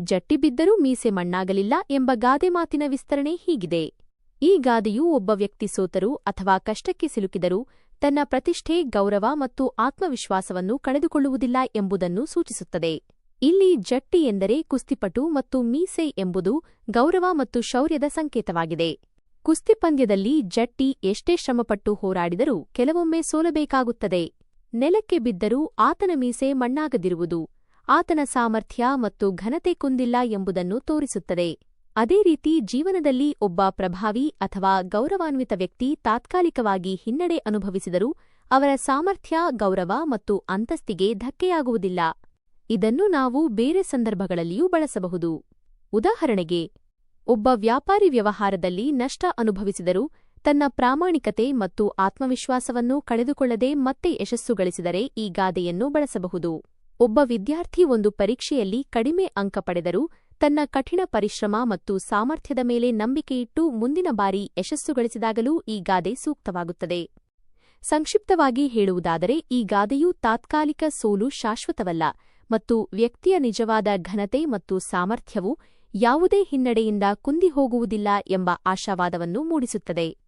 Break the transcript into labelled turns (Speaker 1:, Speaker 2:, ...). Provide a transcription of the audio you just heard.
Speaker 1: ಜಟ್ಟಿ ಬಿದ್ದರೂ ಮೀಸೆ ಮಣ್ಣಾಗಲಿಲ್ಲ ಎಂಬ ಗಾದೆ ಮಾತಿನ ವಿಸ್ತರಣೆ ಹೀಗಿದೆ. ಈ ಗಾದೆಯು ಒಬ್ಬ ವ್ಯಕ್ತಿ ಸೋತರೂ ಅಥವಾ ಕಷ್ಟಕ್ಕೆ ಸಿಲುಕಿದರೂ ತನ್ನ ಪ್ರತಿಷ್ಠೆ, ಗೌರವ ಮತ್ತು ಆತ್ಮವಿಶ್ವಾಸವನ್ನು ಕಳೆದುಕೊಳ್ಳುವುದಿಲ್ಲ ಎಂಬುದನ್ನು ಸೂಚಿಸುತ್ತದೆ. ಇಲ್ಲಿ ಜಟ್ಟಿ ಎಂದರೆ ಕುಸ್ತಿಪಟು ಮತ್ತು ಮೀಸೆ ಎಂಬುದು ಗೌರವ ಮತ್ತು ಶೌರ್ಯದ ಸಂಕೇತವಾಗಿದೆ. ಕುಸ್ತಿ ಪಂದ್ಯದಲ್ಲಿ ಜಟ್ಟಿ ಎಷ್ಟೇ ಶ್ರಮಪಟ್ಟು ಹೋರಾಡಿದರೂ ಕೆಲವೊಮ್ಮೆ ಸೋಲಬೇಕಾಗುತ್ತದೆ. ನೆಲಕ್ಕೆ ಬಿದ್ದರೂ ಆತನ ಮೀಸೆ ಮಣ್ಣಾಗದಿರುವುದು ಆತನ ಸಾಮರ್ಥ್ಯ ಮತ್ತು ಘನತೆ ಕುಂದಿಲ್ಲ ಎಂಬುದನ್ನು ತೋರಿಸುತ್ತದೆ. ಅದೇ ರೀತಿ ಜೀವನದಲ್ಲಿ ಒಬ್ಬ ಪ್ರಭಾವಿ ಅಥವಾ ಗೌರವಾನ್ವಿತ ವ್ಯಕ್ತಿ ತಾತ್ಕಾಲಿಕವಾಗಿ ಹಿನ್ನಡೆ ಅನುಭವಿಸಿದರೂ ಅವರ ಸಾಮರ್ಥ್ಯ, ಗೌರವ ಮತ್ತು ಅಂತಸ್ತಿಗೆ ಧಕ್ಕೆಯಾಗುವುದಿಲ್ಲ. ಇದನ್ನು ನಾವು ಬೇರೆ ಸಂದರ್ಭಗಳಲ್ಲಿಯೂ ಬಳಸಬಹುದು. ಉದಾಹರಣೆಗೆ, ಒಬ್ಬ ವ್ಯಾಪಾರಿ ವ್ಯವಹಾರದಲ್ಲಿ ನಷ್ಟ ಅನುಭವಿಸಿದರೂ ತನ್ನ ಪ್ರಾಮಾಣಿಕತೆ ಮತ್ತು ಆತ್ಮವಿಶ್ವಾಸವನ್ನು ಕಳೆದುಕೊಳ್ಳದೆ ಮತ್ತೆ ಯಶಸ್ಸು ಗಳಿಸಿದರೆ ಈ ಗಾದೆಯನ್ನು ಬಳಸಬಹುದು. ಒಬ್ಬ ವಿದ್ಯಾರ್ಥಿ ಒಂದು ಪರೀಕ್ಷೆಯಲ್ಲಿ ಕಡಿಮೆ ಅಂಕ ಪಡೆದರೂ ತನ್ನ ಕಠಿಣ ಪರಿಶ್ರಮ ಮತ್ತು ಸಾಮರ್ಥ್ಯದ ಮೇಲೆ ನಂಬಿಕೆಯಿಟ್ಟು ಮುಂದಿನ ಬಾರಿ ಯಶಸ್ಸು ಗಳಿಸಿದಾಗಲೂ ಈ ಗಾದೆ ಸೂಕ್ತವಾಗುತ್ತದೆ. ಸಂಕ್ಷಿಪ್ತವಾಗಿ ಹೇಳುವುದಾದರೆ, ಈ ಗಾದೆಯು ತಾತ್ಕಾಲಿಕ ಸೋಲು ಶಾಶ್ವತವಲ್ಲ ಮತ್ತು ವ್ಯಕ್ತಿಯ ನಿಜವಾದ ಘನತೆ ಮತ್ತು ಸಾಮರ್ಥ್ಯವು ಯಾವುದೇ ಹಿನ್ನಡೆಯಿಂದ ಕುಂದಿಹೋಗುವುದಿಲ್ಲ ಎಂಬ ಆಶಾವಾದವನ್ನು ಮೂಡಿಸುತ್ತದೆ.